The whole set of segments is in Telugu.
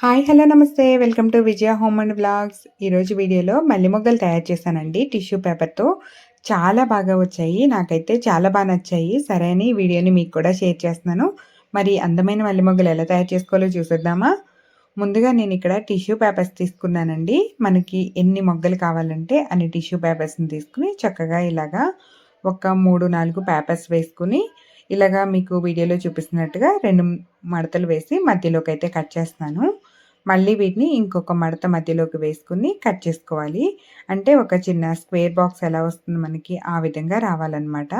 హాయ్ హలో నమస్తే. Welcome to Vijaya home and blogs ఈరోజు వీడియోలో మల్లె మొగ్గలు తయారు చేశానండి టిష్యూ పేపర్తో చాలా బాగా వచ్చాయి నాకైతే చాలా బాగా నచ్చాయి. సరే అని వీడియోని మీకు కూడా షేర్ చేస్తున్నాను. మరి అందమైన మల్లి మొగ్గలు ఎలా తయారు చేసుకోవాలో చూసేద్దామా? ముందుగా నేను ఇక్కడ టిష్యూ పేపర్స్ తీసుకున్నానండి. మనకి ఎన్ని మొగ్గలు కావాలంటే అన్ని టిష్యూ పేపర్స్ని తీసుకుని చక్కగా ఇలాగా ఒక మూడు నాలుగు పేపర్స్ వేసుకుని ఇలాగా మీకు వీడియోలో చూపిస్తున్నట్టుగా రెండు మడతలు వేసి మధ్యలోకి అయితే కట్ చేస్తున్నాను. మళ్ళీ వీటిని ఇంకొక మడత మధ్యలోకి వేసుకుని కట్ చేసుకోవాలి. అంటే ఒక చిన్న స్క్వేర్ బాక్స్ ఎలా వస్తుంది మనకి ఆ విధంగా రావాలన్నమాట.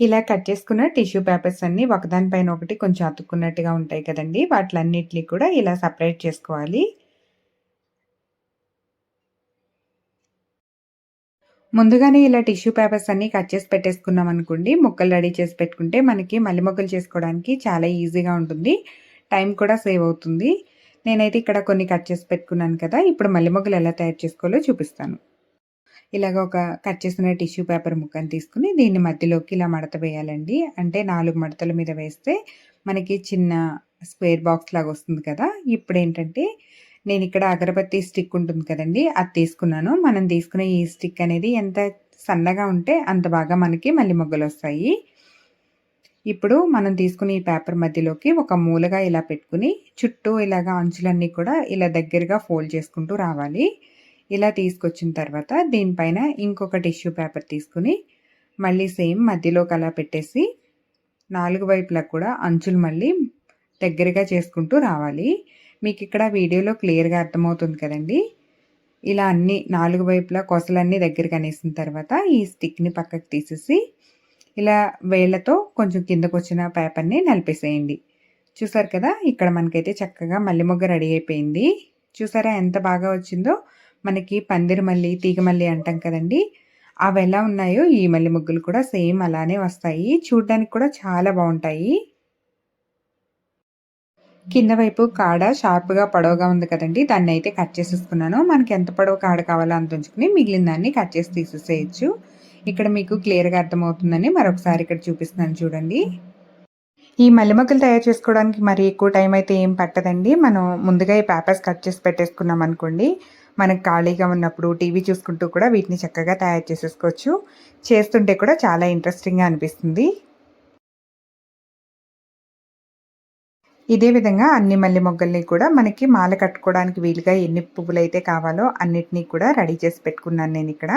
ఇలా కట్ చేసుకున్న టిష్యూ పేపర్స్ అన్నీ ఒకదానిపైన ఒకటి కొంచెం అతుక్కున్నట్టుగా ఉంటాయి కదండి. వాటిలన్నిటినీ కూడా ఇలా సపరేట్ చేసుకోవాలి. ముందుగానే ఇలా టిష్యూ పేపర్స్ అన్నీ కట్ చేసి పెట్టేసుకున్నాం అనుకోండి ముక్కలు రెడీ చేసి పెట్టుకుంటే మనకి మల్లె మొక్కలు చేసుకోవడానికి చాలా ఈజీగా ఉంటుంది. టైం కూడా సేవ్ అవుతుంది. నేనైతే ఇక్కడ కొన్ని కట్ చేసి పెట్టుకున్నాను కదా ఇప్పుడు మల్లె మొగ్గలు ఎలా తయారు చేసుకోవాలో చూపిస్తాను. ఇలాగ ఒక కట్ చేసిన టిష్యూ పేపర్ ముక్కను తీసుకుని దీన్ని మధ్యలోకి ఇలా మడత వేయాలండి. అంటే నాలుగు మడతల మీద వేస్తే మనకి చిన్న స్క్వేర్ బాక్స్ లాగా వస్తుంది కదా ఇప్పుడు ఏంటంటే నేను ఇక్కడ అగరబత్తి స్టిక్ ఉంటుంది కదండి అది తీసుకున్నాను. మనం తీసుకునే ఈ స్టిక్ అనేది ఎంత సన్నగా ఉంటే అంత బాగా మనకి మళ్ళీ మొగ్గలు వస్తాయి. ఇప్పుడు మనం తీసుకునే ఈ పేపర్ మధ్యలోకి ఒక మూలగా ఇలా పెట్టుకుని చుట్టూ ఇలాగా అంచులన్నీ కూడా ఇలా దగ్గరగా ఫోల్డ్ చేసుకుంటూ రావాలి. ఇలా తీసుకొచ్చిన తర్వాత దీనిపైన ఇంకొక టిష్యూ పేపర్ తీసుకుని మళ్ళీ సేమ్ మధ్యలోకి అలా పెట్టేసి నాలుగు వైపులా కూడా అంచులు మళ్ళీ దగ్గరగా చేసుకుంటూ రావాలి. మీకు ఇక్కడ వీడియోలో క్లియర్గా అర్థమవుతుంది కదండి. ఇలా అన్ని నాలుగు వైపులా కొసలన్నీ దగ్గరికి అనేసిన తర్వాత ఈ స్టిక్ని పక్కకు తీసేసి ఇలా వేళ్ళతో కొంచెం కిందకు వచ్చిన పేపర్ని నలిపేసేయండి. చూసారు కదా ఇక్కడ మనకైతే చక్కగా మల్లె మొగ్గ రెడీ అయిపోయింది. చూసారా ఎంత బాగా వచ్చిందో? మనకి పందిరి మల్లి తీగ మల్లి అంటాం కదండి. అవి ఎలా ఉన్నాయో ఈ మల్లె ముగ్గులు కూడా సేమ్ అలానే వస్తాయి. చూడడానికి కూడా చాలా బాగుంటాయి. కింద వైపు కాడ షార్ప్గా పొడవుగా ఉంది కదండి దాన్ని అయితే కట్ చేసేసుకున్నాను. మనకి ఎంత పొడవు కాడ కావాలో అంత ఉంచుకుని మిగిలిన దాన్ని కట్ చేసి తీసేసేయచ్చు. ఇక్కడ మీకు క్లియర్గా అర్థమవుతుందని మరొకసారి ఇక్కడ చూపిస్తున్నాను చూడండి. ఈ మల్లెమొక్కలు తయారు చేసుకోవడానికి మరి ఎక్కువ టైం అయితే ఏం పట్టదండి. మనం ముందుగా ఈ పేపర్స్ కట్ చేసి పెట్టేసుకున్నాం అనుకోండి మనకు ఖాళీగా ఉన్నప్పుడు టీవీ చూసుకుంటూ కూడా వీటిని చక్కగా తయారు చేసేసుకోవచ్చు. చేస్తుంటే కూడా చాలా ఇంట్రెస్టింగ్గా అనిపిస్తుంది. ఇదే విధంగా అన్ని మల్లె మొగ్గల్ని కూడా మనకి మాల కట్టుకోవడానికి వీలుగా ఎన్ని పువ్వులు అయితే కావాలో అన్నిటినీ కూడా రెడీ చేసి పెట్టుకున్నాను నేను ఇక్కడ.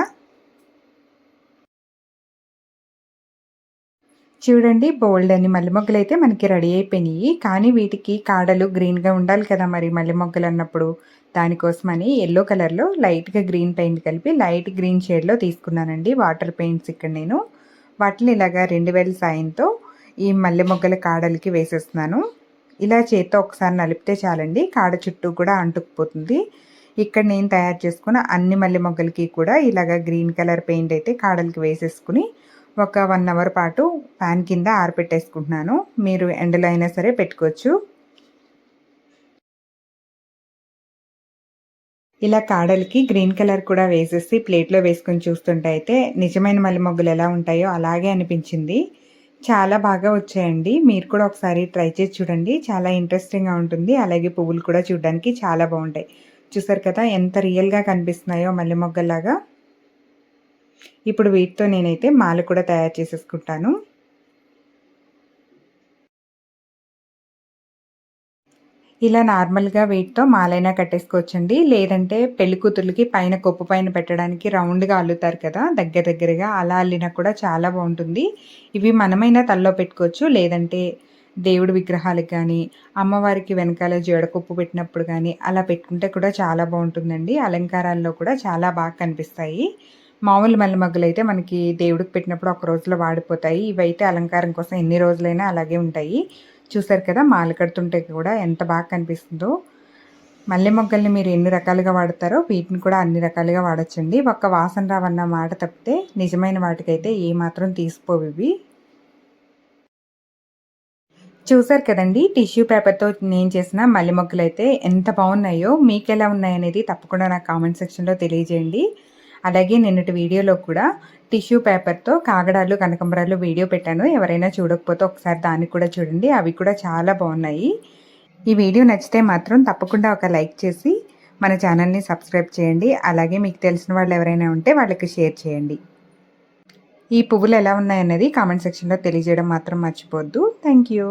చూడండి బోల్డ్ అని మల్లె మొగ్గలు అయితే మనకి రెడీ అయిపోయినాయి. కానీ వీటికి కాడలు గ్రీన్గా ఉండాలి కదా మరి మల్లె మొగ్గలు అన్నప్పుడు. దానికోసమని ఎల్లో కలర్లో లైట్గా గ్రీన్ పెయింట్ కలిపి లైట్ గ్రీన్ షేడ్లో తీసుకున్నానండి వాటర్ పెయింట్స్ ఇక్కడ నేను. వాటిని ఇలాగా రెండు వేల సాయంతో ఈ మల్లె మొగ్గల కాడలకి వేసేస్తున్నాను. ఇలా చేత్తో ఒకసారి నలిపితే చాలండి. కాడ చుట్టూ కూడా అంటుకుపోతుంది. ఇక్కడ నేను తయారు చేసుకున్న అన్ని మల్లె మొగ్గలకి కూడా ఇలాగ గ్రీన్ కలర్ పెయింట్ అయితే కాడలకి వేసేసుకుని ఒక వన్ అవర్ పాటు ఫ్యాన్ కింద ఆరపెట్టేసుకుంటున్నాను. మీరు ఎండలో అయినా సరే పెట్టుకోవచ్చు. ఇలా కాడలకి గ్రీన్ కలర్ కూడా వేసేసి ప్లేట్లో వేసుకొని చూస్తుంటే అయితే నిజమైన మల్లె మొగ్గలు ఎలా ఉంటాయో అలాగే అనిపించింది. చాలా బాగా వచ్చాయండి. మీరు కూడా ఒకసారి ట్రై చేసి చూడండి. చాలా ఇంట్రెస్టింగ్గా ఉంటుంది. అలాగే పువ్వులు కూడా చూడడానికి చాలా బాగుంటాయి. చూసారు కదా ఎంత రియల్గా కనిపిస్తున్నాయో మల్లె మొగ్గల్లాగా. ఇప్పుడు వీటితో నేనైతే మాల కూడా తయారు చేసేసుకుంటాను. ఇలా నార్మల్గా వెయిట్తో మాలైనా కట్టేసుకోవచ్చండి. లేదంటే పెళ్ళి కూతుర్లకి పైన కొప్పు పైన పెట్టడానికి రౌండ్గా అల్లుతారు కదా దగ్గర దగ్గరగా అలా అల్లినా కూడా చాలా బాగుంటుంది. ఇవి మనమైనా తల్లో పెట్టుకోవచ్చు. లేదంటే దేవుడి విగ్రహాలకు కానీ అమ్మవారికి వెనకాల జడకొప్పు పెట్టినప్పుడు కానీ అలా పెట్టుకుంటే కూడా చాలా బాగుంటుందండి. అలంకారాల్లో కూడా చాలా బాగా కనిపిస్తాయి. మామూలు మల్లెమగ్గులు అయితే మనకి దేవుడికి పెట్టినప్పుడు ఒక రోజులో వాడిపోతాయి. ఇవైతే అలంకారం కోసం ఎన్ని రోజులైనా అలాగే ఉంటాయి. చూసారు కదా మాల కడుతుంటే కూడా ఎంత బాగా కనిపిస్తుందో. మల్లె మొగ్గల్ని మీరు ఎన్ని రకాలుగా వాడతారో వీటిని కూడా అన్ని రకాలుగా వాడచ్చండి. ఒక్క వాసన రావన్న మాట తప్పితే నిజమైన వాటికైతే ఏమాత్రం తీసిపోవు ఇవి. చూసారు కదండి టిష్యూ పేపర్తో నేను చేసిన మల్లె మొగ్గలు అయితే ఎంత బాగున్నాయో మీకు ఎలా ఉన్నాయనేది తప్పకుండా నాకు కామెంట్ సెక్షన్లో తెలియజేయండి. అలాగే నిన్నటి వీడియోలో కూడా టిష్యూ పేపర్తో కాగడాలు కనకంబరాలు వీడియో పెట్టాను. ఎవరైనా చూడకపోతే ఒకసారి దాన్ని కూడా చూడండి. అవి కూడా చాలా బాగున్నాయి. ఈ వీడియో నచ్చితే మాత్రం తప్పకుండా ఒక లైక్ చేసి మన ఛానల్ని సబ్స్క్రైబ్ చేయండి. అలాగే మీకు తెలిసిన వాళ్ళు ఎవరైనా ఉంటే వాళ్ళకి షేర్ చేయండి. ఈ పువ్వులు ఎలా ఉన్నాయన్నది కామెంట్ సెక్షన్లో తెలియజేయడం మాత్రం మర్చిపోవద్దు థ్యాంక్ యూ